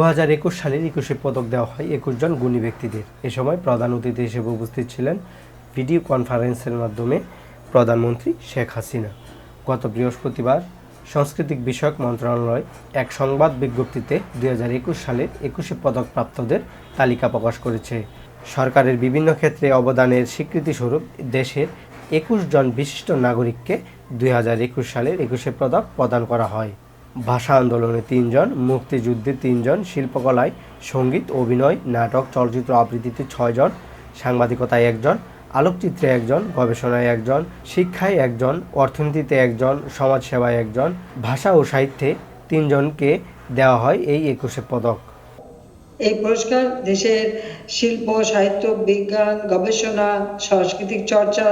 দু হাজার একুশ সালের একুশে পদক দেওয়া হয় একুশ জন গুণী ব্যক্তিদের। এ সময় প্রধান অতিথি হিসেবে উপস্থিত ছিলেন ভিডিও কনফারেন্সের মাধ্যমে প্রধানমন্ত্রী শেখ হাসিনা। গত বৃহস্পতিবার সাংস্কৃতিক বিষয়ক মন্ত্রণালয় এক সংবাদ বিজ্ঞপ্তিতে দু হাজার একুশ সালের একুশে পদক প্রাপ্তদের তালিকা প্রকাশ করেছে। সরকারের বিভিন্ন ক্ষেত্রে অবদানের স্বীকৃতিস্বরূপ দেশের একুশ জন বিশিষ্ট নাগরিককে দুই হাজার একুশ সালের একুশে পদক প্রদান করা হয়। ভাষা আন্দোলনে তিনজন, মুক্তিযুদ্ধে তিনজন, শিল্পকলায় সংগীত, অভিনয়, নাটক, চলচ্চিত্র আবৃত্তিতে ছয়জন, সাংবাদিকতায় একজন, আলোকচিত্রে একজন, গবেষণায় একজন, শিক্ষায় একজন, অর্থনীতিতে একজন, সমাজসেবায় একজন, ভাষা ও সাহিত্যে তিনজনকে দেওয়া হয় এই একুশে পদক। এই পুরস্কার দেশের শিল্প, সাহিত্য, বিজ্ঞান, গবেষণা, সাংস্কৃতিক চর্চা,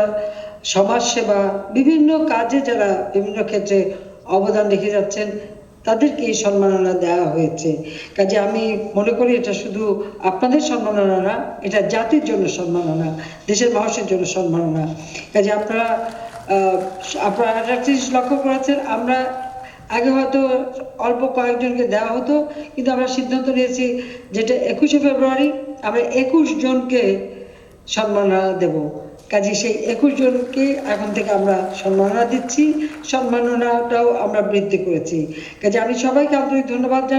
সমাজসেবা, বিভিন্ন কাজে যারা বিভিন্ন ক্ষেত্রে অবদান রেখে যাচ্ছেন, তাদেরকে এই সম্মাননা দেওয়া হয়েছে। কাজে আমি মনে করি এটা শুধু আপনাদের সম্মাননা না, এটা জাতির জন্য সম্মাননা, দেশের মানুষের জন্য সম্মাননা। কাজে আপনারা আপনারা একটা জিনিস লক্ষ্য করেছেন, আমরা আগে হয়তো অল্প কয়েকজনকে দেওয়া হতো, কিন্তু আমরা সিদ্ধান্ত নিয়েছি যেটা একুশে ফেব্রুয়ারি, আমরা একুশ জনকে সম্মাননা দেব। কাজে সেই একুশ জনকে এখন থেকে আমরা সম্মাননা দিচ্ছি। সম্মাননাটাও আমরা বৃদ্ধি করেছি। কাজে আমি সবাইকে আন্তরিক ধন্যবাদ জানাই।